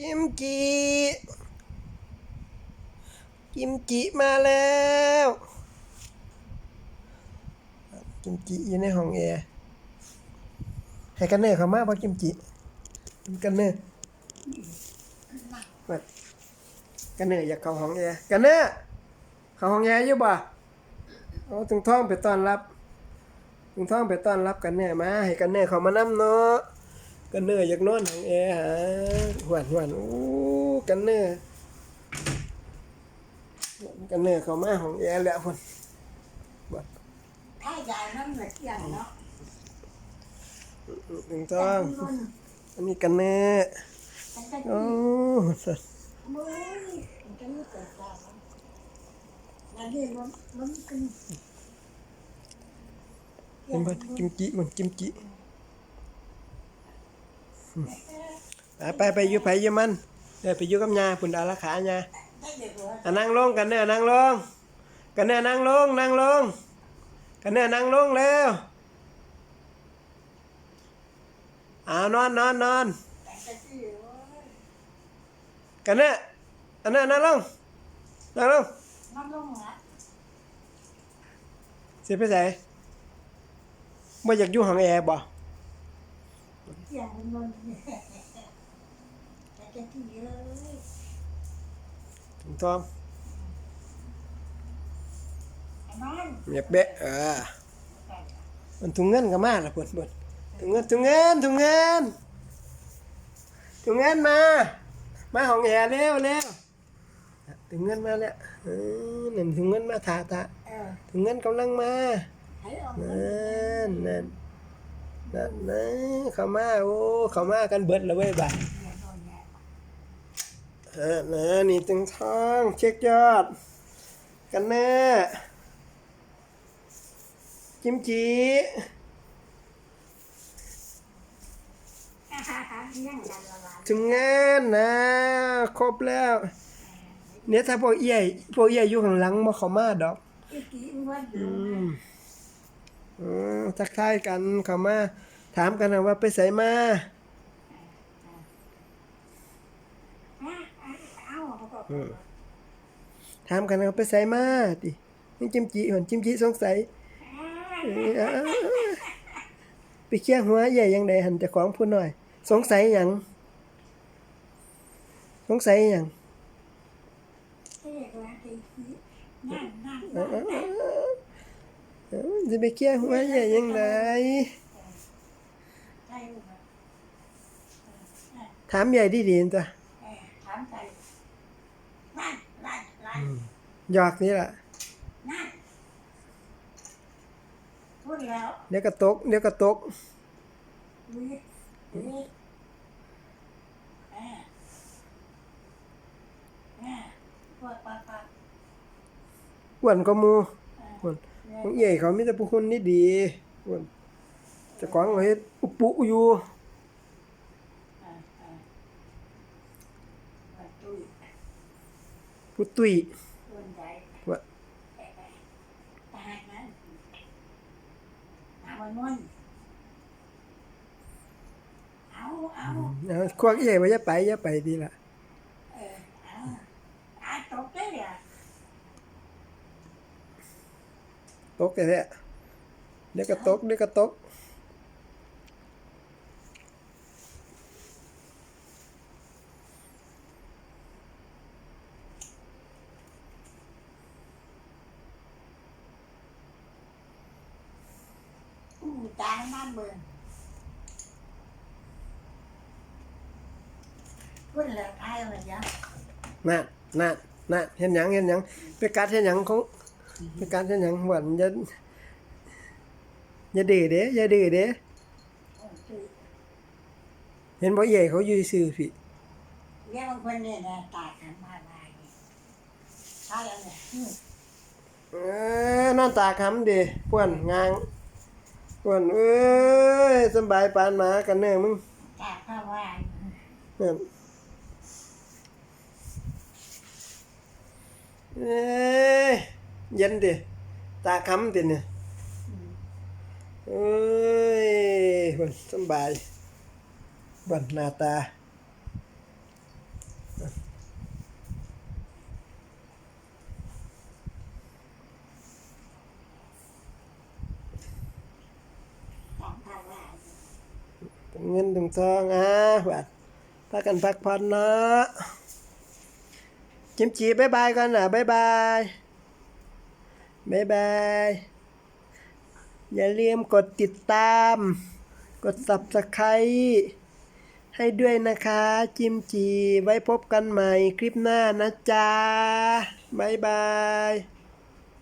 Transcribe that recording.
กิมจิกิมจิมาแล้ว กิมจิอยู่ในห้องแอร์ให้กันเนอร์เขามาป่ะกิมจิกันเนอร์มากันเนอร์อยากเข้าห้องแอร์กันเนอร์เข้าห้องแอร์อยู่บ่เอาถึงท้องไปต้อนรับถึงท้องไปต้อนรับกันเนอร์มาให้กันเนอร์เขามานํเนาะ กันเนอร์อยากนอนห้องแอร์หาหวานหวานโอ้กันเนอร์กันเนอร์เขามาห้องแอร์แล้วพุ่นถ้าใหญ่นั่นแหละเที่ยงเนาะถึงต้องอันนี้กันเนอร์แต่ก็โอ้มือมันจะไม่เกิดตาแล้วนี่มันมันกินเป็นบ่กิมจิมันกิมจิ ไปไปไปอยู่ไผอยู่มันเดี๋ยวไปอยู่กับยาพุ่นอาราขายาอะนั่งลงกันเนอร์นั่งลงกันเนอร์นั่งลงนั่งลงกันเนอร์นั่งลงแล้วอ่านอนนอนนอนแต่ก็ที่ว่ากันเนอร์อันนั้นนั่งลงนั่งลงมันลงละสิไปไสบ่อยากอยู่ห้องแอร์บ่ เที่ยงมันมันแต่ก็ที่เลยถึงท้องไอ้มันอยากเบะเออมันถุงเงินก็มาละเพิ่นเพิ่นถุงเงินถุงเงินถุงเงินถุงเงินมา มาห้องแอร์เร็วเร็วถุงเงินมาแล้วเออนั่นถุงเงินมาถาตาเออถุงเงินกำลังมาให้เอานั่นนั่น นั่นนะเข้ามาโอ้เข้ามากันเบิดแล้วเว้ยบ่ายเนี่ยโดนเนี่ยเออนะนี่ตึงท้องเช็คยอด กันแน่กิมจิฮ่าฮ่าฮ่ายังกันละวันถึงงานนะ ครบแล้ว เนี่ยถ้าพวกเอี้ยพวกเอี้ยอยู่ข้างหลังมาเขามาดอกอีกกี่วันเดีอืยวมอืม ทักทายกันเขามา ถามกันนะว่าไปใส่มาถามกันนะว่าไปใส่มาดินี่จิมจิหอนจิมจิสงสัยไปเคี่ยหัวใหญ่ยังไดหันเจะของพูดหน่อย สงสัยหยังสงสัยหยังเรียกว่าตีนั่นนั่นเจะไปเคี่ยหัวใหญ่ยังไงถามใหญ่ดีดีๆตัวถามใจนั่นนั่นนั่นหยอกนี่แหละพูดแล้วเดี๋ยวก็ตกเดี๋ยวก็ตกอ้วนก็มูอ้วน ของเอ๋เขามีแต่ผู้คนนี่ดีอ้วนเจะกวางเอาเฮ็ดอุปุอยู่อ่าอ่าตุ้ยผู้ตุ้ยต้นใหญ่ว่าตายนั้นเอามันมุ่นเอาเอาเอาควงเอ๋ว่าอย่าไปอย่าไปดีล่ะ เออเอาตายตกได้เหรอ ตกแท้ๆเดี๋ยวก็ตกเดี๋ยวก็ตกอู้ตายน้ำเบิ่งพูดแล้วตายเลยยังนั่นนั่นนั่นเห็นหยังเห็นหยังไปกัดเห็นหยังของ ไปกัดเห็นหยังหวานอย่าอย่าดื้อเด้อย่าดื้อเด้โอ้ตุ้ยเห็นบ่เอ๋เขาอยู่ซื่อพี่เรียกบางคนเนี่ยนะตายกันมาลายนี่ตายแล้วเนี่ยอืมเออนอนตาคำดิป้วนงางป้วนเอ้ยสำบายปานหมากันแน่มึงตายข้าวว่านั่นเอ้ย เย็นดิตาค้ำดิเนี่ยเอ้ยบันสบายบันหน้าตาเงินถึงทองอะบัดพักกันพักผ่อนเนาะจิมจีบายบายกันนะบายบาย บ๊ายบาย อย่าลืมกดติดตาม กด subscribe ให้ด้วยนะคะ จิมจี ไว้พบกันใหม่คลิปหน้านะจ๊ะบ๊ายบาย